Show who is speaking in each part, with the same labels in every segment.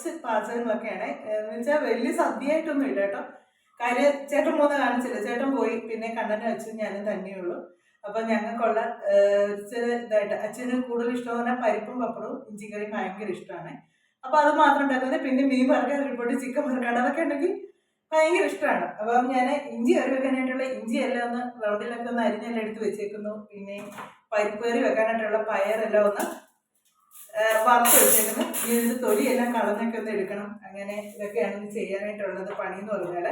Speaker 1: കുറച്ച് പാചകങ്ങളൊക്കെയാണ്. എന്ന് വെച്ചാൽ വലിയ സദ്യയായിട്ടൊന്നും ഇല്ല കേട്ടോ. കാര്യം ചേട്ടൻ മൂന്ന് കാണിച്ചില്ല? ചേട്ടൻ പോയി പിന്നെ കണ്ണനെ വെച്ച് ഞാനും തന്നെയുള്ളൂ. അപ്പൊ ഞങ്ങൾക്കുള്ള ചെറിയ ഇതായിട്ട് അച്ഛന് കൂടുതൽ ഇഷ്ടം പറഞ്ഞാൽ പരിപ്പും പപ്പടവും ഇഞ്ചിക്കറിയും ഭയങ്കര ഇഷ്ടമാണ്. അപ്പൊ അത് മാത്രം ഉണ്ടാക്കുന്നത്. പിന്നെ മീൻ വറുക്കാൻ റിപ്പോർട്ട് ചിക്കൻ വറുക്കാൻ അതൊക്കെ ഉണ്ടെങ്കിൽ ഭയങ്കര ഇഷ്ടമാണ്. അപ്പം ഞാൻ ഇഞ്ചി കറി വെക്കാനായിട്ടുള്ള ഇഞ്ചി എല്ലാം ഒന്ന് വെള്ളത്തിലൊക്കെ ഒന്ന് അരിഞ്ഞെല്ലാം എടുത്ത് വെച്ചേക്കുന്നു. പിന്നെ പരിപ്പ് കറി വെക്കാനായിട്ടുള്ള പയറെല്ലാം ഒന്ന് ആ, വറുത്ത് ഈ ഇതിന്റെ തൊലിയെല്ലാം കളഞ്ഞൊക്കെ ഒന്ന് എടുക്കണം. അങ്ങനെ ഇതൊക്കെയാണ് ചെയ്യാനായിട്ടുള്ളത് പണി എന്ന് പറഞ്ഞാൽ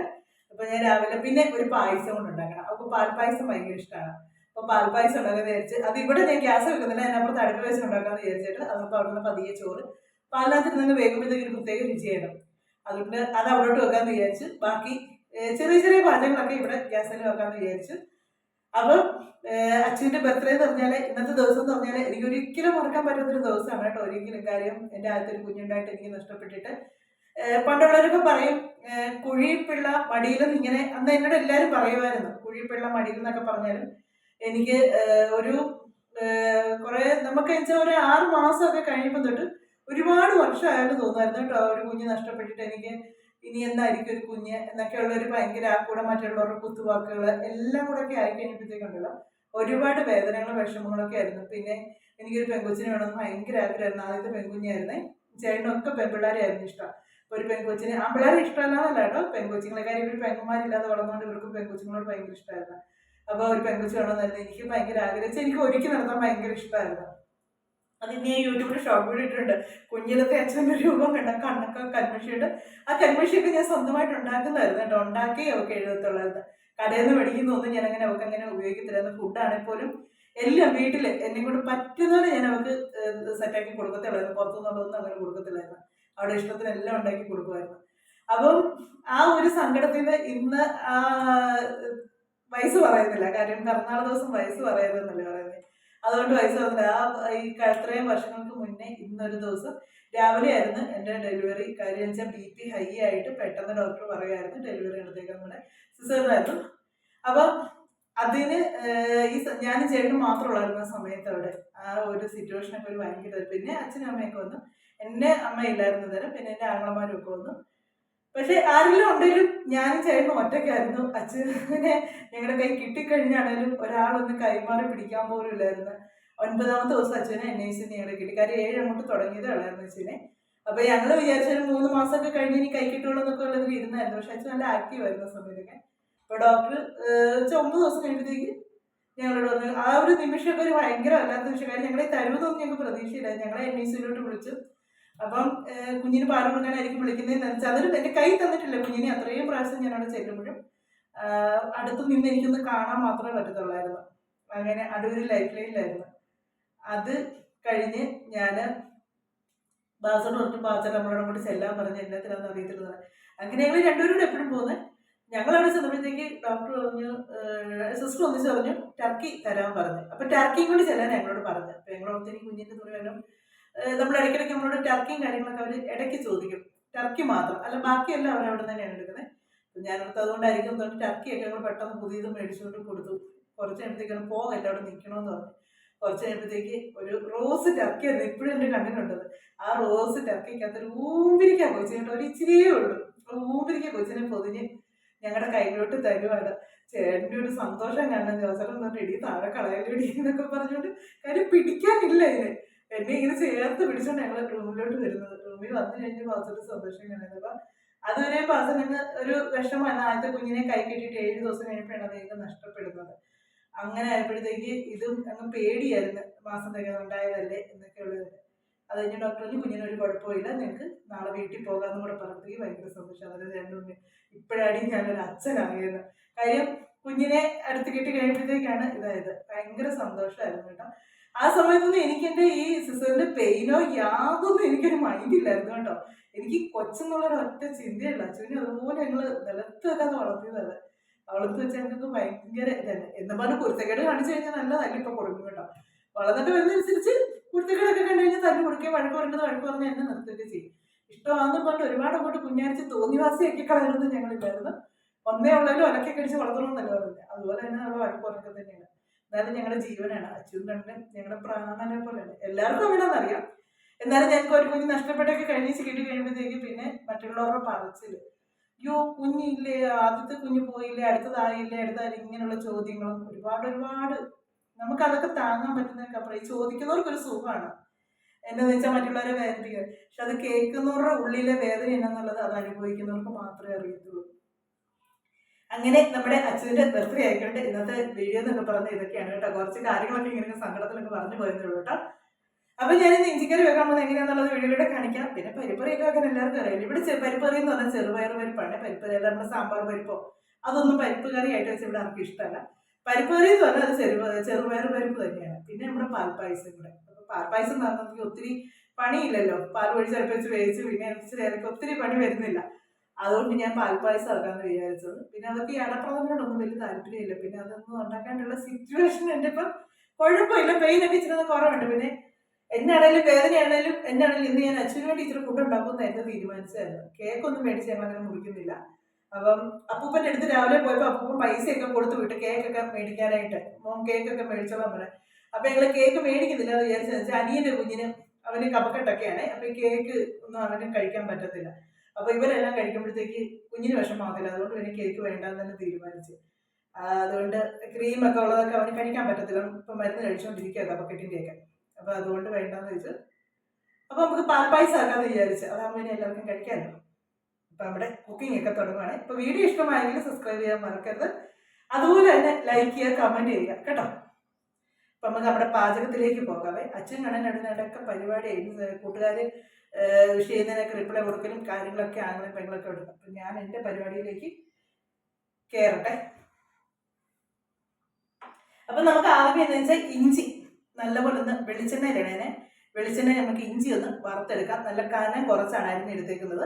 Speaker 1: അപ്പൊ ഞാൻ രാവിലെ പിന്നെ ഒരു പായസം കൊണ്ട് ഉണ്ടാക്കണം. അവൾക്ക് പാൽപ്പായസം ഭയങ്കര ഇഷ്ടമാണ് അപ്പൊ പാൽപ്പായസം ഉണ്ടാക്കാൻ വിചാരിച്ച് അത് ഇവിടെ ഞാൻ ഗ്യാസ് വെക്കുന്നില്ല. അതിനപ്പുറത്ത് അടുപ്പ് വെച്ച് ഉണ്ടാക്കാന്ന് വിചാരിച്ചിട്ട് അതപ്പോൾ അവിടെ നിന്ന് പതിയെ ചോറ്. പാലിനകത്ത് നിന്ന് വേകുമ്പോഴത്തേക്ക് ഒരു പ്രത്യേക രുചിയാണ് അതുകൊണ്ട് അത് അവിടോട്ട് വെക്കാന്ന് വിചാരിച്ചു. ബാക്കി ചെറിയ ചെറിയ പാചകങ്ങളൊക്കെ ഇവിടെ ഗ്യാസിൽ വെക്കാന്ന് വിചാരിച്ചു അപ്പം അച്ഛന്റെ ബർത്ത്ഡേ എന്ന് പറഞ്ഞാൽ ഇന്നത്തെ ദിവസം എന്ന് പറഞ്ഞാൽ എനിക്ക് ഒരിക്കലും മറക്കാൻ പറ്റാത്തൊരു ദിവസമാണ് കേട്ടോ. ഒരിക്കലും കാര്യം എന്റെ ആദ്യത്തെ ഒരു കുഞ്ഞുണ്ടായിട്ട് എനിക്ക് നഷ്ടപ്പെട്ടിട്ട്. പണ്ടുള്ളവരൊക്കെ പറയും കുഴിപ്പിള്ള മടിയിൽ ഇങ്ങനെ അന്ന് എന്നോട് എല്ലാവരും പറയുമായിരുന്നു. കുഴിപ്പിള്ള മടിയിൽ എന്നൊക്കെ പറഞ്ഞാലും എനിക്ക് ഒരു കുറെ നമുക്ക് വെച്ചാൽ ഒരു ആറ് മാസമൊക്കെ കഴിയുമ്പോൾ തൊട്ട് ഒരുപാട് വർഷമായിട്ട് തോന്നുമായിരുന്നു കേട്ടോ. ഒരു കുഞ്ഞ് നഷ്ടപ്പെട്ടിട്ട് എനിക്ക് ഇനി എന്തായിരിക്കും ഒരു കുഞ്ഞ് എന്നൊക്കെയുള്ള ഒരു ഭയങ്കര കൂടെ മറ്റുള്ളവരുടെ കുത്തുവാക്കുകൾ എല്ലാം കൂടെ ഒക്കെ ആയി കഴിഞ്ഞപ്പോഴത്തേക്കുണ്ടല്ലോ ഒരുപാട് വേദനകളും വിഷമങ്ങളൊക്കെ ആയിരുന്നു. പിന്നെ എനിക്കൊരു പെൺകൊച്ചിനെ വേണമെന്ന് ഭയങ്കര ആഗ്രഹമായിരുന്നു. ആദ്യത്തെ പെൺകുഞ്ഞായിരുന്നേ. ചേട്ടനൊക്കെ പെൺപിള്ളേരെയായിരുന്നു ഇഷ്ടം. ഒരു പെൺകൊച്ചിനെ ആൺപിള്ളേരെ ഇഷ്ടമല്ലാന്നല്ല കേട്ടോ. പെൺകൊച്ചുങ്ങളെ കാര്യം ഇവർ പെൺകുമാരില്ലാതെ വളർന്നുകൊണ്ട് ഇവർക്കും പെൺകൊച്ചുങ്ങളോട് ഭയങ്കര ഇഷ്ടമായിരുന്നു അപ്പോൾ ഒരു പെൺകൊച്ചു വേണമെന്നായിരുന്നു. എനിക്ക് ഭയങ്കര ആഗ്രഹിച്ച് എനിക്ക് ഒരുക്കി നടത്താൻ ഭയങ്കര ഇഷ്ടമായിരുന്നു അത് ഇനി ഞാൻ യൂട്യൂബിൽ ഷോർട്ട് വീഡിയോ ഇട്ടിട്ടുണ്ട്. കുഞ്ഞിലത്തെ അച്ഛന്റെ രൂപം കണ്ട കണ്ണൊക്കെ കൺമഷിയുണ്ട് ആ കൺമഷിയൊക്കെ ഞാൻ സ്വന്തമായിട്ട് ഉണ്ടാക്കുന്നതായിരുന്നു കേട്ടോ. ഉണ്ടാക്കി അവൾക്ക് എഴുതത്തുള്ളായിരുന്നു. കടയിൽ നിന്ന് മേടിക്കുന്ന ഒന്നും ഞാൻ അങ്ങനെ അവൾക്ക് അങ്ങനെ ഉപയോഗിക്കത്തില്ലായിരുന്നു. ഫുഡാണെങ്കിൽ പോലും എല്ലാം വീട്ടിൽ എന്നെ കൊണ്ട് പറ്റുന്നവരെ ഞാൻ അവൾക്ക് സെറ്റാക്കി കൊടുക്കത്തുള്ളായിരുന്നു പുറത്തുനിന്നുള്ളതൊന്നും അങ്ങനെ കൊടുക്കത്തില്ലായിരുന്നു. അവിടെ ഇഷ്ടത്തിന് എല്ലാം ഉണ്ടാക്കി കൊടുക്കുമായിരുന്നു. അപ്പം ആ ഒരു സങ്കടത്തിൽ നിന്ന് ഇന്ന് വയസ്സ് പറയുന്നില്ല. കാര്യം പിറന്നാൾ ദിവസം വയസ്സ് പറയുന്നില്ല പറയുന്നത് അതുകൊണ്ട് പൈസ പറഞ്ഞില്ല ആ ഈ അത്രയും വർഷങ്ങൾക്ക് മുന്നേ ഇന്നൊരു ദിവസം രാവിലെ ആയിരുന്നു എന്റെ ഡെലിവറി. കാര്യം വെച്ചാൽ ബി പി ഹൈ ആയിട്ട് പെട്ടെന്ന് ഡോക്ടർ പറയുമായിരുന്നു ഡെലിവറി എടുത്തേക്കാൻ നമ്മുടെ സിസ്റ്ററായിരുന്നു അപ്പം അതിന് ഈ ഞാൻ ചേട്ടൻ ചേട്ടനും ആ സമയത്ത് അവിടെ. ആ ഒരു സിറ്റുവേഷനൊക്കെ ഒരു ഭയങ്കര പിന്നെ അച്ഛനും അമ്മയൊക്കെ വന്നു. എന്റെ അമ്മ ഇല്ലായിരുന്നു തരം പിന്നെ എന്റെ ആങ്ങളമാരും ഒക്കെ വന്നു. പക്ഷെ ആരെങ്കിലും ഉണ്ടെങ്കിലും ഞാനും ചേട്ടനും ഒറ്റയ്ക്കായിരുന്നു അച്ഛനെ ഞങ്ങളുടെ കൈ കിട്ടിക്കഴിഞ്ഞാണേലും ഒരാളൊന്ന് കൈമാറി പിടിക്കാൻ പോലും ഇല്ലായിരുന്നു. ഒൻപതാമത്തെ ദിവസം അച്ഛനെ എൻ ഐ സി ഞങ്ങളുടെ കിട്ടി. കാര്യം ഏഴ് അങ്ങോട്ട് തുടങ്ങിയതേ ഉള്ളായിരുന്നു അച്ഛനെ. അപ്പൊ ഞങ്ങൾ വിചാരിച്ചാലും മൂന്ന് മാസമൊക്കെ കഴിഞ്ഞ് ഇനി കൈ കിട്ടുള്ളൂ എന്നൊക്കെ ഉള്ളതിൽ ഇരുന്നായിരുന്നു. പക്ഷെ അച്ഛൻ നല്ല ആക്റ്റീവ് ആയിരുന്നു സമയത്തൊക്കെ. അപ്പൊ ഡോക്ടർ ഒമ്പത് ദിവസം കഴിയുമ്പോഴത്തേക്ക് ഞങ്ങളോട് പറഞ്ഞു ആ ഒരു നിമിഷമൊക്കെ ഒരു ഭയങ്കര വല്ലാത്ത നിമിഷം. കാര്യം ഞങ്ങളെ തരുമെന്നൊന്നും ഞങ്ങൾക്ക് പ്രതീക്ഷയില്ല. ഞങ്ങളെ എൻ ഐ സിയിലോട്ട് വിളിച്ചു. അപ്പം കുഞ്ഞിന് പാൽ കൊടുക്കാനായിരിക്കും വിളിക്കുന്നതെന്ന് വെച്ചാൽ അതിന് എന്റെ കൈ തന്നിട്ടില്ല. കുഞ്ഞിനെ അത്രയും പ്രാവശ്യം ഞാൻ അവിടെ ചെല്ലുമ്പോഴും അടുത്ത് നിന്ന് എനിക്കൊന്ന് കാണാൻ മാത്രമേ പറ്റത്തുള്ളായിരുന്നു. അങ്ങനെ അടൂര് ലൈഫ് ലൈനിലായിരുന്നു അത് കഴിഞ്ഞ് ഞാൻ ബാസോട് പറഞ്ഞു ബാസോട് നമ്മളോടും കൂടി ചെല്ലാൻ പറഞ്ഞ് തരാൻ അറിയത്തില്ല അങ്ങനെ ഞങ്ങൾ രണ്ടുപേരും എപ്പോഴും പോകുന്നത് ഞങ്ങൾ അവിടെ ചെന്നപ്പോഴത്തേക്ക് ഡോക്ടർ പറഞ്ഞു സിസ്റ്റർ ഒന്നിച്ച് പറഞ്ഞു ടർക്കി തരാൻ പറഞ്ഞു. അപ്പൊ ടർക്കിയും കൂടി ചെല്ലാൻ ഞങ്ങളോട് പറഞ്ഞു അപ്പൊ ഞങ്ങൾ കുഞ്ഞിന്റെ കുഞ്ഞിന്റെ തുറക്കാനും നമ്മൾ ഇടയ്ക്കിടയ്ക്ക് നമ്മളോട് ടർക്കിയും കാര്യങ്ങളൊക്കെ അവർ ഇടയ്ക്ക് ചോദിക്കും. ടർക്കി മാത്രം. അല്ല ബാക്കിയെല്ലാം അവർ അവിടെ തന്നെയാണ് എടുക്കുന്നത്. ഞാനടുത്ത് അതുകൊണ്ടായിരിക്കും തോന്നി ടർക്കിയൊക്കെ ഞങ്ങൾ പെട്ടെന്ന് പുതിയത് മേടിച്ചുകൊണ്ട് കൊടുത്തു. കുറച്ച് കഴിയുമ്പോഴത്തേക്കാണ് പോകല്ല അവിടെ നിൽക്കണമെന്ന് പറഞ്ഞു. കുറച്ച് കഴിയുമ്പോഴത്തേക്ക് ഒരു റോസ് ടർക്കി ആയിരുന്നു ഇപ്പോഴും എന്റെ കണ്ണിലുണ്ടത് ആ റോസ് ടർക്കിക്കകത്ത് ഒരു ഊമ്പിരിക്ക ഒരു ഇച്ചിരിയേ ഉള്ളൂ. ഊമ്പിരിക്ക കൊച്ചിനെ പൊതിഞ്ഞ് ഞങ്ങളുടെ കയ്യിലോട്ട് തരുവാണ്. ചേട്ടന്റെ ഒരു സന്തോഷം കാണാൻ ജോസഫൻ പറഞ്ഞു ഇടി താഴെ കളയലിടി എന്നൊക്കെ പറഞ്ഞുകൊണ്ട് കാര്യം പിടിക്കാനില്ല ഇതിന് എന്നെ ഇങ്ങനെ ചേർത്ത് പിടിച്ചാണ് ഞങ്ങൾ റൂമിലോട്ട് വരുന്നത്. റൂമിൽ വന്നു കഴിഞ്ഞ് പാസൊരു സന്തോഷം കാണുന്നത് അപ്പൊ അതുവരെ പാസൻ അങ്ങ് ഒരു വിഷമമാണ് ആദ്യത്തെ കുഞ്ഞിനെ കൈ കെട്ടിയിട്ട് ഏഴ് ദിവസം കഴിഞ്ഞപ്പോഴാണ് അദ്ദേഹം നഷ്ടപ്പെടുന്നത്. അങ്ങനെ ആയപ്പോഴത്തേക്ക് ഇതും അങ്ങ് പേടിയായിരുന്നു. മാസം തികഞ്ഞ ഉണ്ടായതല്ലേ എന്നൊക്കെ ഉള്ളത്. അത് കഴിഞ്ഞ് ഡോക്ടർ പറഞ്ഞു കുഞ്ഞിന് ഒരു കുഴപ്പമില്ല നിങ്ങൾക്ക് നാളെ വീട്ടിൽ പോകാമെന്നും കൂടെ പറഞ്ഞപ്പോഴത്തേക്ക് ഭയങ്കര സന്തോഷം. അതായത് രണ്ടും ഇപ്പോഴാണ് ഞാനൊരു അച്ഛനായത് കാര്യം കുഞ്ഞിനെ അടുത്ത് കിട്ടി കഴിയുമ്പോഴത്തേക്കാണ് ഇതായത്. ഭയങ്കര സന്തോഷമായിരുന്നു കേട്ടോ. ആ സമയത്തൊന്നും എനിക്ക് എന്റെ ഈ സിസ്റ്ററിന്റെ പെയിനോ യാതൊന്നും എനിക്കൊരു മൈൻഡില്ലായിരുന്നു കേട്ടോ. എനിക്ക് കൊച്ചെന്നുള്ള ഒറ്റ ചിന്തയല്ല അച്ഛനെ അതുപോലെ ഞങ്ങൾ നിലത്ത് വെക്കാതെ വളർത്തിയതല്ല. വളർത്തി വെച്ചാൽ ഞങ്ങൾക്ക് ഭയങ്കര ഇതല്ല എന്ന് കുരുത്തക്കേട് കാണിച്ചു കഴിഞ്ഞാൽ നല്ല നല്ല ഇപ്പൊ കൊടുക്കും കേട്ടോ. വളർന്നിട്ട് വരുന്നതനുസരിച്ച് കുരുത്തക്കേടൊക്കെ കണ്ടു കഴിഞ്ഞാൽ തല്ലി കൊടുക്കുകയും വഴക്ക് പറഞ്ഞത് വഴക്ക് പറഞ്ഞാൽ എന്നെ നിർത്തുകയൊക്കെ ചെയ്യും. ഇഷ്ടമാണെന്ന് പറഞ്ഞിട്ട് ഒരുപാട് അങ്ങോട്ട് കുഞ്ഞാരിച്ച് തോന്നിവാസിയൊക്കെ കളയുന്നത് ഞങ്ങളില്ലായിരുന്നു. ഒന്നേ ഉള്ളതിലും ഒലക്കെ കടിച്ച് വളർത്തണമെന്നല്ല പറഞ്ഞത്. അതുപോലെ തന്നെ നമ്മൾ വഴക്ക് പറഞ്ഞൊക്കെ തന്നെയാണ്. എന്നാലും ഞങ്ങളുടെ ജീവനാണ്. കണ്ട് ഞങ്ങളുടെ പ്രാണനെ പോലെയാണ് എല്ലാവർക്കും അങ്ങനെയാണെന്നറിയാം എന്നാലും ഞങ്ങൾക്ക് ഒരു കുഞ്ഞ് നഷ്ടപ്പെട്ടൊക്കെ കഴിഞ്ഞ് കിട്ടി കഴിയുമ്പോഴത്തേക്ക് പിന്നെ മറ്റുള്ളവരുടെ പറച്ചിൽ. അയ്യോ കുഞ്ഞില്ലേ ആദ്യത്തെ കുഞ്ഞ് പോയില്ലേ അടുത്തതായില്ലേ അടുത്തതായി ഇങ്ങനെയുള്ള ചോദ്യങ്ങളും ഒരുപാട് ഒരുപാട് നമുക്ക് അതൊക്കെ താങ്ങാൻ പറ്റുന്നതൊക്കെ അപ്പുറം ഈ ചോദിക്കുന്നവർക്കൊരു സുഖമാണ്. എന്താന്ന് വെച്ചാൽ മറ്റുള്ളവരെ വേദനിപ്പിക്കുക പക്ഷെ അത് കേൾക്കുന്നവരുടെ ഉള്ളിലെ വേദന എന്നാന്നുള്ളത് അത് അനുഭവിക്കുന്നവർക്ക് മാത്രമേ അറിയത്തുള്ളൂ. അങ്ങനെ നമ്മുടെ അച്ഛന്റെ ബർത്ത്ഡേ ആയിക്കോട്ടെ ഇന്നത്തെ വീഡിയോ എന്നൊക്കെ പറഞ്ഞ ഇതൊക്കെയാണ് കേട്ടോ. കുറച്ച് കാര്യങ്ങളൊക്കെ ഇങ്ങനെ സങ്കടത്തിലൊക്കെ പറഞ്ഞു പോയിരുന്നു കേട്ടോ. അപ്പൊ ഞാൻ ഇന്ന് ഇഞ്ചിക്കറി വെക്കാൻ പോകുന്നത് എങ്ങനെയാണെന്നുള്ളത് വീഡിയോയിലൂടെ കാണിക്കാം. പിന്നെ പരിപ്പറിയൊക്കെ അങ്ങനെ എല്ലാവർക്കും അറിയാം. ഇവിടെ പരിപ്പറി എന്ന് പറഞ്ഞാൽ ചെറുപയർ പരിപ്പാണ്. പരിപ്പറി അല്ല നമ്മുടെ സാമ്പാർ പരിപ്പോ? അതൊന്നും പരിപ്പ് കറി ആയിട്ട് വെച്ച് ഇവിടെ ആർക്കും ഇഷ്ടമല്ല. പരിപ്പറി എന്ന് പറഞ്ഞാൽ അത് ചെറുപ ചെറുപയർ പരിപ്പ് തന്നെയാണ്. പിന്നെ നമ്മുടെ പാൽപ്പായസം കൂടെ അപ്പൊ പാൽപ്പായസം പറഞ്ഞാൽ ഒത്തിരി പണിയില്ലല്ലോ. പാൽ ഒഴിച്ച് അടുപ്പിച്ച് വേവിച്ച് പിന്നെ ഒത്തിരി പണി വരുന്നില്ല. അതുകൊണ്ട് ഞാൻ പാൽപ്പായസം ആക്കാന്ന് വിചാരിച്ചത്. പിന്നെ അതൊക്കെ ഈ വലിയ താല്പര്യമില്ല. പിന്നെ അതൊന്നും ഉണ്ടാക്കാനുള്ള സിറ്റുവേഷൻ എന്റെ ഇപ്പം കുഴപ്പമില്ല. പെയിൻ ഒക്കെ ഇച്ചിരി കുറവുണ്ട്. പിന്നെ എന്നാണേലും വേദനയാണേലും എന്നാണേലും ഇന്ന് ഞാൻ അച്ഛനും വേണ്ടി ഇച്ചിരി ഫുഡ് ഉണ്ടാക്കുമെന്ന് എന്റെ തീരുമാനിച്ചായിരുന്നു. കേക്ക് ഒന്നും മേടിച്ച് ഞാൻ അങ്ങനെ മുറിക്കുന്നില്ല. അപ്പം അപ്പൂപ്പന്റെ അടുത്ത് രാവിലെ പോയപ്പോൾ അപ്പൂപ്പൻ പൈസയൊക്കെ കൊടുത്തു വിട്ട് കേക്കൊക്കെ മേടിക്കാനായിട്ട്. മോൻ കേക്കൊക്കെ മേടിച്ചോളാം പറയാം അപ്പൊ ഞങ്ങൾ കേക്ക് മേടിക്കുന്നില്ല എന്ന് വിചാരിച്ചു അനിയന്റെ കുഞ്ഞിന് അവന് കപക്കെട്ടൊക്കെയാണ് അപ്പൊ ഈ കേക്ക് ഒന്നും അവന് കഴിക്കാൻ പറ്റത്തില്ല. അപ്പൊ ഇവരെല്ലാം കഴിക്കുമ്പോഴത്തേക്ക് കുഞ്ഞിന് വിഷമാകത്തില്ല അതുകൊണ്ട് പിന്നെ കേക്ക് വേണ്ടെന്ന് തന്നെ തീരുമാനിച്ചു. അതുകൊണ്ട് ക്രീം ഒക്കെ ഉള്ളതൊക്കെ അവന് കഴിക്കാൻ പറ്റത്തില്ല. ഇപ്പൊ മരുന്ന് കഴിച്ചുകൊണ്ടിരിക്കുക ബക്കറ്റിന്റെ ഒക്കെ അപ്പൊ അതുകൊണ്ട് വേണ്ടെന്ന് വെച്ചു അപ്പൊ നമുക്ക് പാൽപ്പായസം ആക്കാന്ന് വിചാരിച്ചു. അതാകുമ്പോൾ എല്ലാവർക്കും കഴിക്കാമല്ലോ അപ്പൊ നമ്മുടെ കുക്കിംഗ് ഒക്കെ തുടങ്ങുകയാണ് ഇപ്പൊ വീഡിയോ ഇഷ്ടമായെങ്കിൽ സബ്സ്ക്രൈബ് ചെയ്യാൻ മറക്കരുത്. അതുപോലെ തന്നെ ലൈക്ക് ചെയ്യുക കമന്റ് ചെയ്യുക കേട്ടോ. അപ്പൊ നമുക്ക് നമ്മുടെ പാചകത്തിലേക്ക് പോകാവേ. അച്ഛൻ കണ്ണൻ നടുന്നതൊക്കെ പരിപാടി കൂട്ടുകാർ ചെയ്യുന്നതിനൊക്കെ റിപ്ലൈ കൊടുക്കലും കാര്യങ്ങളൊക്കെ ആണെങ്കിലും പെങ്ങളൊക്കെ എടുക്കും അപ്പൊ ഞാൻ എന്റെ പരിപാടിയിലേക്ക് കയറട്ടെ അപ്പൊ നമുക്ക് ആദ്യം എന്ന് വെച്ചാൽ ഇഞ്ചി നല്ലപോലെ ഒന്ന് വെളിച്ചെണ്ണയിലിടേനെ വെളിച്ചെണ്ണ നമുക്ക് ഇഞ്ചി ഒന്ന് വറുത്തെടുക്കാം. നല്ല കനം കുറച്ചാണ് അരിഞ്ഞ് എടുത്തേക്കുന്നത്.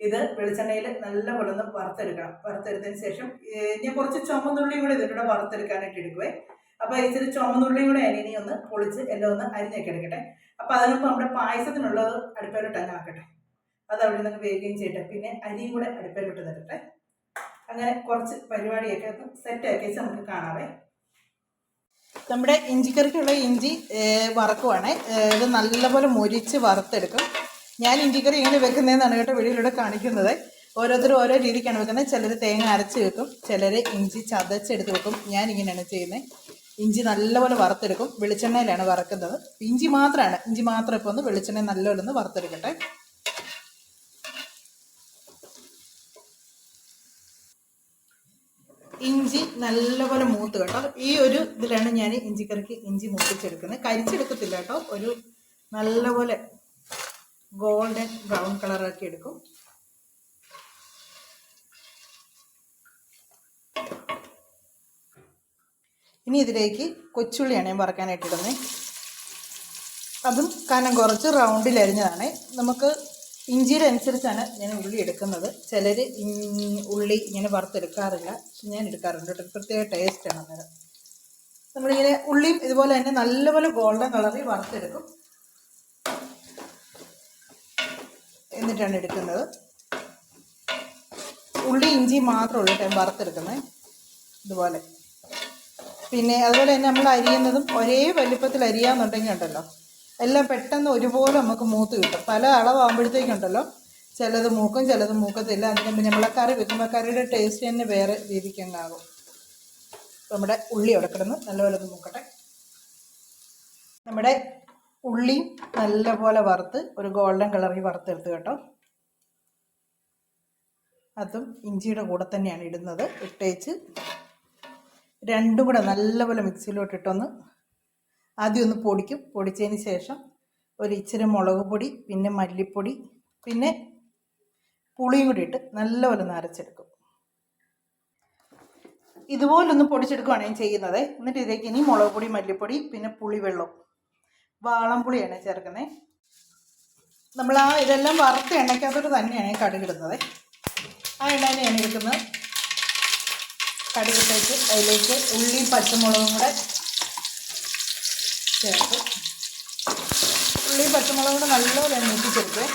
Speaker 1: ഇത് വെളിച്ചെണ്ണയിൽ നല്ലപോലെ ഒന്ന് വറുത്തെടുക്കണം. വറുത്തെടുത്തതിന് ശേഷം ഞാൻ കുറച്ച് ചുമന്നുള്ളിയും കൂടെ ഇതിലൂടെ വറുത്തെടുക്കാനായിട്ട് എടുക്കുവേ. അപ്പൊ ഇച്ചിരി ചുമന്നുള്ളിയും കൂടെ അരിനി ഒന്ന് പൊളിച്ച് എല്ലാം ഒന്ന് അരിഞ്ഞൊക്കെ എടുക്കട്ടെ. അപ്പൊ അതിനൊപ്പം നമ്മുടെ പായസത്തിനുള്ളത് അടുപ്പയിലോട്ട് അങ്ങ് ആക്കട്ടെ. അത് അവിടെ നിന്ന് വേഗം ചെയ്യട്ടെ. പിന്നെ അരിയും കൂടെ അടുപ്പയിലോട്ട് തരട്ടെ. അങ്ങനെ കുറച്ച് പരിപാടിയൊക്കെ ഒന്ന് സെറ്റാക്കി നമുക്ക് കാണാവേ. നമ്മുടെ ഇഞ്ചിക്കറിക്കുള്ള ഇഞ്ചി വറക്കുവാണേ. ഇത് നല്ലപോലെ മുരിച്ച് വറുത്തെടുക്കും. ഞാൻ ഇഞ്ചിക്കറി ഇങ്ങനെ വെക്കുന്നതെന്നാണ് കേട്ടോ വീഡിയോയിലൂടെ കാണിക്കുന്നത്. ഓരോരുത്തരും ഓരോ രീതിക്കാണ് വെക്കുന്നത്. ചിലർ തേങ്ങ അരച്ച് വെക്കും ചിലർ ഇഞ്ചി ചതച്ചെടുത്ത് വെക്കും. ഞാൻ ഇങ്ങനെയാണ് ചെയ്യുന്നത്. ഇഞ്ചി നല്ലപോലെ വറുത്തെടുക്കും. വെളിച്ചെണ്ണയിലാണ് വറക്കുന്നത്. ഇഞ്ചി മാത്രമാണ് ഇഞ്ചി മാത്രം ഇപ്പോൾ ഒന്ന് വെളിച്ചെണ്ണ നല്ലപോലെ ഒന്ന് വറുത്തെടുക്കട്ടെ. ഇഞ്ചി നല്ലപോലെ മൂത്ത് കേട്ടോ. ഈ ഒരു ഇതിലാണ് ഞാൻ ഇഞ്ചിക്കറിക്ക് ഇഞ്ചി മൂപ്പിച്ചെടുക്കുന്നത്. കരിച്ചെടുക്കത്തില്ല കേട്ടോ. ഒരു നല്ലപോലെ ഗോൾഡൻ ബ്രൗൺ കളറാക്കി എടുക്കും. ഇനി ഇതിലേക്ക് കൊച്ചുള്ളിയാണ് ഞാൻ വറക്കാനായിട്ട് ഇടുന്നത് അതും കനം കുറച്ച് റൗണ്ടിൽ അരിഞ്ഞതാണ്. നമുക്ക് ഇഞ്ചിയുടെ അനുസരിച്ചാണ് ഞാൻ ഉള്ളി എടുക്കുന്നത്. ചിലർ ഉള്ളി ഇങ്ങനെ വറുത്തെടുക്കാറില്ല. പക്ഷെ ഞാൻ എടുക്കാറുണ്ട് കേട്ടോ. പ്രത്യേക ടേസ്റ്റാണ് അന്നേരം. നമ്മളിങ്ങനെ ഉള്ളിയും ഇതുപോലെ തന്നെ നല്ലപോലെ ഗോൾഡൻ കളറിൽ വറുത്തെടുക്കും. എന്നിട്ടാണ് എടുക്കുന്നത്. ഉള്ളി ഇഞ്ചി മാത്രമേ ഉള്ളൂ ടൈം വറുത്തെടുക്കുന്നത്. ഇതുപോലെ. പിന്നെ അതുപോലെ തന്നെ നമ്മൾ അരിയുന്നതും ഒരേ വലിപ്പത്തിൽ അരിയാന്നുണ്ടെങ്കിൽ ഉണ്ടല്ലോ എല്ലാം പെട്ടെന്ന് ഒരുപോലെ നമുക്ക് മൂത്ത് കിട്ടും. പല അളവാകുമ്പോഴത്തേക്കുണ്ടല്ലോ ചിലത് മൂക്കും ചിലത് മൂക്കത്തില്ല അതിന് പിന്നെ നമ്മളെ കറി വെക്കുമ്പോൾ കറിയുടെ ടേസ്റ്റ് തന്നെ വേറെ രീതിക്ക് അങ്ങാകും നമ്മുടെ ഉള്ളി ഉടക്കിടുന്നു നല്ലപോലെ മൂക്കട്ടെ. നമ്മുടെ ഉള്ളി നല്ലപോലെ വറുത്ത് ഒരു ഗോൾഡൻ കളറിൽ വറുത്തെടുത്ത് കേട്ടോ. അതും ഇഞ്ചിയുടെ കൂടെ തന്നെയാണ് ഇടുന്നത് ഇട്ടേച്ച് രണ്ടും കൂടെ നല്ലപോലെ മിക്സിയിലോട്ട് ഇട്ടൊന്ന് ആദ്യം ഒന്ന് പൊടിക്കും. പൊടിച്ചതിന് ശേഷം ഒരു ഇച്ചിരി മുളക് പൊടി പിന്നെ മല്ലിപ്പൊടി പിന്നെ പുളിയും കൂടി ഇട്ട് നല്ലപോലെ ഒന്ന് അരച്ചെടുക്കും. ഇതുപോലൊന്ന് പൊടിച്ചെടുക്കുകയാണ് ഞാൻ ചെയ്യുന്നത്. എന്നിട്ട് ഇതിലേക്ക് ഇനി മുളക് പൊടി മല്ലിപ്പൊടി പിന്നെ പുളിവെള്ളം വാളംപുളിയാണ് ചേർക്കുന്നത് നമ്മൾ ആ ഇതെല്ലാം വറുത്ത എണ്ണയ്ക്കകത്തോട്ട് തന്നെയാണ് കടുകിടുന്നത്. ആ എണ്ണ തന്നെയാണ് എടുക്കുന്നത്. കടുകിട്ടേച്ച് അതിലേക്ക് ഉള്ളിയും പച്ചമുളകും കൂടെ ചേർത്ത്. ഉള്ളിയും പച്ചമുളകും കൂടെ നല്ലപോലെ മൂപ്പിച്ചെടുക്കുക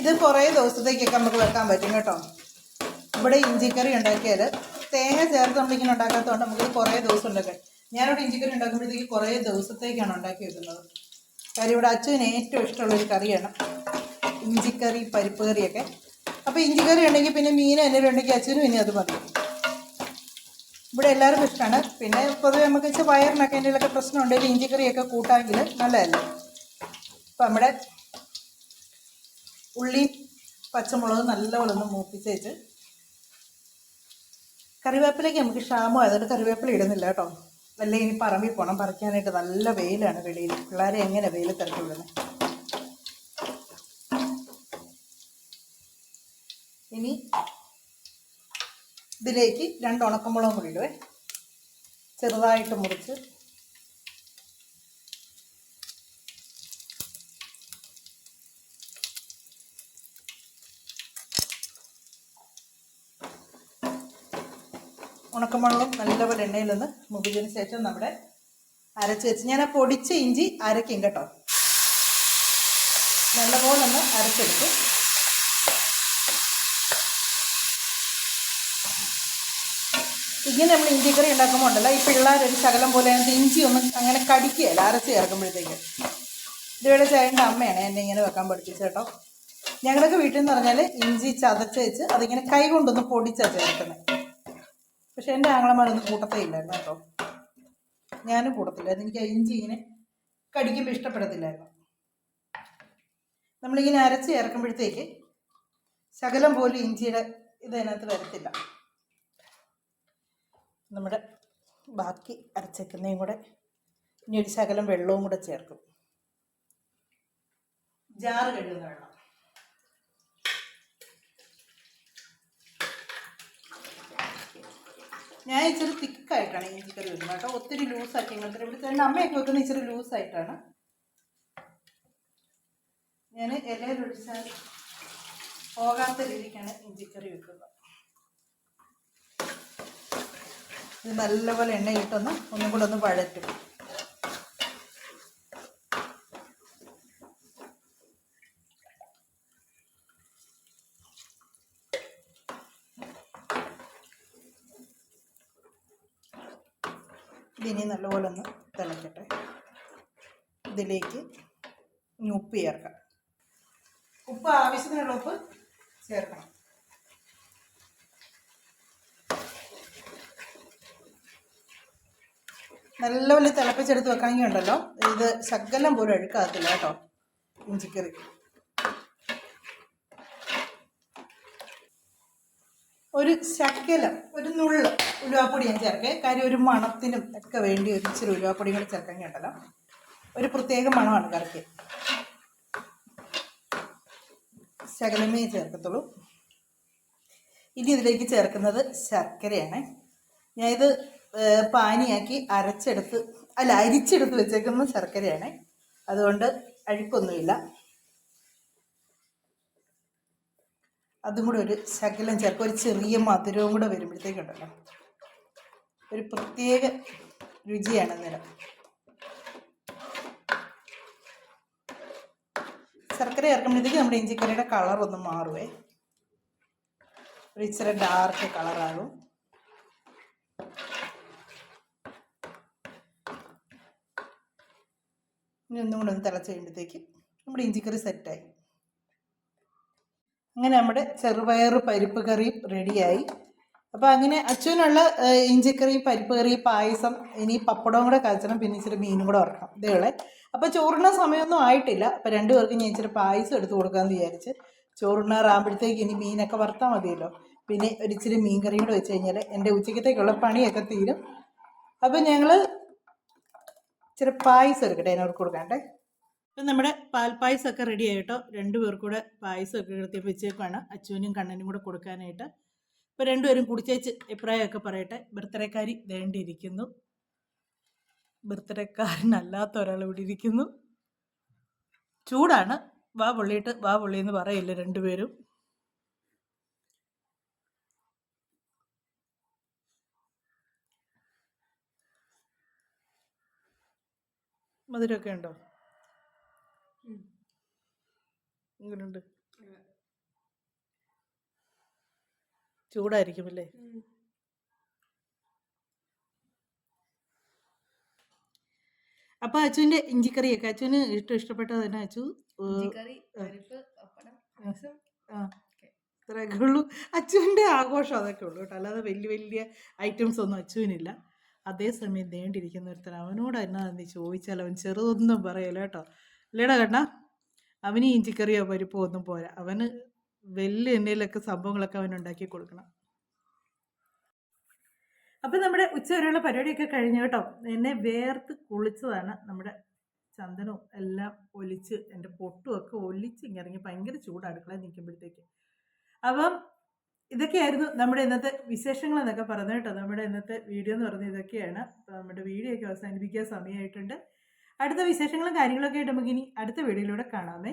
Speaker 1: ഇത് കുറേ ദിവസത്തേക്കൊക്കെ നമുക്ക് വെക്കാൻ പറ്റും കേട്ടോ. ഇവിടെ ഇഞ്ചിക്കറി ഉണ്ടാക്കിയാൽ തേങ്ങ ചേർത്ത് നമ്മളിങ്ങനെ ഉണ്ടാക്കാത്തതുകൊണ്ട് നമുക്ക് കുറേ ദിവസം ഉണ്ടാക്കാം ഞാനിവിടെ ഇഞ്ചിക്കറി ഉണ്ടാക്കുമ്പോഴത്തേക്ക് കുറേ ദിവസത്തേക്കാണ് ഉണ്ടാക്കി വെക്കുന്നത്. കാര്യം ഇവിടെ അച്ഛന് ഏറ്റവും ഇഷ്ടമുള്ളൊരു കറിയാണ്. ഇഞ്ചിക്കറി പരിപ്പ് കറിയൊക്കെ. അപ്പോൾ ഇഞ്ചിക്കറി ഉണ്ടെങ്കിൽ പിന്നെ മീൻ എന്തെങ്കിലും ഉണ്ടെങ്കിൽ അച്ഛനും ഇനി അത് മതി. ഇവിടെ എല്ലാവർക്കും ഇഷ്ടമാണ് പിന്നെ പൊതുവെ നമുക്ക് വെച്ചാൽ വയറിനൊക്കെ എന്തെങ്കിലുമൊക്കെ പ്രശ്നം ഉണ്ടെങ്കിൽ ഇഞ്ചിക്കറിയൊക്കെ കൂട്ടാമെങ്കിൽ നല്ലതല്ലേ? അപ്പം നമ്മുടെ ഉള്ളി പച്ചമുളക് നല്ലപോലെ ഒന്ന് മൂപ്പിച്ച് വെച്ച് കറിവേപ്പിലേക്ക് നമുക്ക് ക്ഷാമം അതുകൊണ്ട് കറിവേപ്പില ഇടുന്നില്ല കേട്ടോ. അല്ലെങ്കിൽ ഇനി പറമ്പിൽ പോകണം പറിക്കാനായിട്ട് നല്ല വെയിലാണ് വെളിയിൽ. പിള്ളേരെ എങ്ങനെ വെയിൽ തിരക്കി വിടുന്നത് ഇനി ഇതിലേക്ക് രണ്ട് ഉണക്കമുളകും കൂടി ഇടുവേ. ചെറുതായിട്ട് മുറിച്ച്. ഉണക്കമുളകും നല്ലപോലെ എണ്ണയിലൊന്ന് മുറിച്ചതിന് ശേഷം നമ്മുടെ അരച്ച് വെച്ച് ഞാൻ ആ പൊടിച്ച ഇഞ്ചി അരക്കും കേട്ടോ. നല്ലപോലെ ഒന്ന് അരച്ചെടുക്കും. ഇങ്ങനെ നമ്മൾ ഇഞ്ചിക്കറി ഉണ്ടാക്കുമ്പോൾ ഉണ്ടല്ലോ ഈ പിള്ളേരൊരു ശകലം പോലെ ഇഞ്ചി ഒന്നും അങ്ങനെ കടിക്കുകയല്ല അരച്ച് ചേർക്കുമ്പോഴത്തേക്ക്. ഇതുവരെ ചേട്ടന്റെ അമ്മയാണ് എന്നെ ഇങ്ങനെ വെക്കാൻ പഠിപ്പിച്ചത് കേട്ടോ. ഞങ്ങളൊക്കെ വീട്ടിൽ നിന്ന് പറഞ്ഞാൽ ഇഞ്ചി ചതച്ച് വെച്ച് അതിങ്ങനെ കൈ കൊണ്ടൊന്ന് പൊടിച്ചാണ് ചേർക്കുന്നത്. പക്ഷെ എന്റെ ആങ്ങളമാരൊന്നും കൂട്ടത്തേ ഇല്ലായിരുന്നു കേട്ടോ. ഞാനും കൂട്ടത്തില്ലായിരുന്നു. എനിക്ക് ഇഞ്ചി ഇങ്ങനെ കടിക്കുമ്പോൾ ഇഷ്ടപ്പെടത്തില്ലായിരുന്നു. നമ്മളിങ്ങനെ അരച്ച് ചേർക്കുമ്പോഴത്തേക്ക് ശകലം പോലും ഇഞ്ചിയുടെ ഇതിനകത്ത് വരത്തില്ല. നമ്മുടെ ബാക്കി അരച്ചേക്കുന്നതും കൂടെ ഇനി ഒരു ശകലം വെള്ളവും കൂടെ ചേർക്കും. ജാറ് കഴുകുന്ന വെള്ളം. ഞാൻ ഇച്ചിരി തിക്കായിട്ടാണ് ഇഞ്ചിക്കറി വെക്കുന്നത് കേട്ടോ. ഒത്തിരി ലൂസാക്കി ഇങ്ങനത്തെ ഇവിടുത്തെ എന്റെ അമ്മയൊക്കെ വെക്കുന്ന ഇച്ചിരി ലൂസായിട്ടാണ്. ഞാൻ ഇലയിലൊഴിച്ചാൽ പോകാത്ത രീതിക്കാണ് ഇഞ്ചിക്കറി വെക്കുന്നത്. ഇത് നല്ലപോലെ എണ്ണയിട്ടൊന്ന് ഒന്നും കൂടെ ഒന്ന് വഴറ്റും. ഇതിനി നല്ലപോലെ ഒന്ന് തിളക്കട്ടെ. ഇതിലേക്ക് ഉപ്പ് ചേർക്കാം. ഉപ്പ് ആവശ്യത്തിനുള്ള ഉപ്പ് ചേർക്കണം. നല്ലപോലെ തിളപ്പിച്ചെടുത്ത് വെക്കണമെങ്കിൽ ഉണ്ടല്ലോ ഇത് ശകലം പോലും അഴുക്കാകത്തില്ല കേട്ടോ. ഇഞ്ചിക്കറി ഒരു ശകലം ഒരു നുള്ള് ഉലുവാപ്പൊടി ഞാൻ ചേർക്കേ. കാര്യം ഒരു മണത്തിനും ഒക്കെ വേണ്ടി ഒരു ഇച്ചിരി ഉലുവാപ്പൊടിയും കൂടി ചേർക്കാൻ ഉണ്ടല്ലോ ഒരു പ്രത്യേക മണമാണ് കറിക്ക്. ശകലമേ ചേർക്കത്തുള്ളൂ. ഇനി ഇതിലേക്ക് ചേർക്കുന്നത് ശർക്കരയാണ്. ഞാൻ ഇത് പാനിയാക്കി അരച്ചെടുത്ത് അല്ല അരിച്ചെടുത്ത് വെച്ചേക്കുന്ന ശർക്കരയാണ്. അതുകൊണ്ട് അഴുക്കൊന്നുമില്ല. അതും കൂടെ ഒരു ശകലം ചേർക്കും. ഒരു ചെറിയ മധുരവും കൂടെ വരുമ്പോഴത്തേക്കുണ്ടല്ലോ. ഒരു പ്രത്യേക രുചിയാണ് അന്നേരം. ശർക്കര ചേർക്കുമ്പോഴത്തേക്ക് നമ്മുടെ ഇഞ്ചിക്കറിയുടെ കളർ ഒന്ന് മാറുവേ. ഒരു ഇച്ചിരി ഡാർക്ക് കളറാകും ഇനി ഒന്നും കൂടെ ഒന്ന് തിളച്ച് കഴിയുമ്പോഴത്തേക്ക് നമ്മുടെ ഇഞ്ചിക്കറി സെറ്റായി. അങ്ങനെ നമ്മുടെ ചെറുപയർ പരിപ്പ് കറി റെഡിയായി. അപ്പോൾ അങ്ങനെ അച്ഛനുള്ള ഇഞ്ചിക്കറിയും ഇഞ്ചിക്കറി പരിപ്പ് കറി പായസം ഇനി പപ്പടവും കൂടെ കാച്ചണം പിന്നെ ഇച്ചിരി മീനും കൂടെ ഉറക്കണം ഇതേളെ അപ്പോൾ ചോറിന സമയമൊന്നും ആയിട്ടില്ല. അപ്പോൾ രണ്ടുപേർക്കും ഞാൻ ഇച്ചിരി പായസം എടുത്ത് കൊടുക്കാമെന്ന് വിചാരിച്ച് ചോറുണ്ണാറാകുമ്പോഴത്തേക്ക് ഇനി മീനൊക്കെ വറുത്താൽ മതിയല്ലോ. പിന്നെ ഒരിച്ചിരി മീൻ കറിയും കൂടെ വെച്ച് കഴിഞ്ഞാൽ എന്റെ ഉച്ചക്കത്തേക്കുള്ള പണിയൊക്കെ തീരും. അപ്പോൾ ഞങ്ങൾ ഇച്ചിരി പായസം എടുക്കട്ടെ അതിനവർക്ക് കൊടുക്കാണ്ടേ. ഇപ്പം നമ്മുടെ പാൽപ്പായസമൊക്കെ റെഡി ആയിട്ടോ? രണ്ടു പേർക്കൂടെ പായസമൊക്കെ എടുത്തി വെച്ചേക്കാണ് അച്ചുവിനും കണ്ണനും കൂടെ കൊടുക്കാനായിട്ട്. ഇപ്പോൾ രണ്ടുപേരും കുടിച്ചേച്ച് അഭിപ്രായമൊക്കെ പറയട്ടെ. ബർത്ത്ഡേക്കാരി വേണ്ടിയിരിക്കുന്നു. ബർത്ത്ഡേക്കാരനല്ലാത്ത ഒരാൾ ഇവിടെ ഇരിക്കുന്നു. ചൂടാണ്. വാ പൊള്ളിയിട്ട് വാ പൊള്ളിയെന്ന് പറയില്ല രണ്ടുപേരും മധുരമൊക്കെ ഉണ്ടോ? ചൂടായിരിക്കും അല്ലേ? അപ്പൊ അച്ചുവിന്റെ ഇഞ്ചിക്കറിയൊക്കെ അച്ചുവിന് ഇഷ്ടം ഇഷ്ടപ്പെട്ടത് തന്നെ അച്ചു?
Speaker 2: പപ്പടം
Speaker 1: ഇത്രയൊക്കെ ഉള്ളൂ. അച്ചുവിന്റെ ആഘോഷം അതൊക്കെ ഉള്ളൂ കേട്ടോ. അല്ലാതെ വലിയ വലിയ ഐറ്റംസ് ഒന്നും അച്ചുവിനില്ല. അതേസമയം നേണ്ടിരിക്കുന്ന ഒരുത്തൻ അവനോട് എന്നാ നീ ചോദിച്ചാൽ അവൻ ചെറുതൊന്നും പറയല്ലോ കേട്ടോ. അല്ലേടാ കണ്ണാ അവന് ഇഞ്ചിക്കറിയോ പരിപ്പോ ഒന്നും പോരാ. അവന് വലിയ എണ്ണയിലൊക്കെ സംഭവങ്ങളൊക്കെ അവൻ ഉണ്ടാക്കി കൊടുക്കണം. അപ്പം നമ്മുടെ ഉച്ച വരെയുള്ള പരിപാടിയൊക്കെ കഴിഞ്ഞു കേട്ടോ. എന്നെ വേർത്ത് കുളിച്ചതാണ് നമ്മുടെ ചന്ദനവും എല്ലാം ഒലിച്ച് എന്റെ പൊട്ടുമൊക്കെ ഒലിച്ച് ഇങ്ങിറങ്ങി ഭയങ്കര ചൂട് അടുക്കളയിൽ നിൽക്കുമ്പോഴത്തേക്ക്. അപ്പം ഇതൊക്കെയായിരുന്നു നമ്മുടെ ഇന്നത്തെ വിശേഷങ്ങൾ എന്നൊക്കെ പറഞ്ഞു കേട്ടോ. നമ്മുടെ ഇന്നത്തെ വീഡിയോ എന്ന് പറഞ്ഞാൽ ഇതൊക്കെയാണ്. അപ്പോൾ നമ്മുടെ വീഡിയോ ഒക്കെ അവസാനിപ്പിക്കാൻ സമയമായിട്ടുണ്ട്. അടുത്ത വിശേഷങ്ങളും കാര്യങ്ങളൊക്കെ ആയിട്ട് നമുക്കിനി അടുത്ത വീഡിയോയിലൂടെ കാണാമേ.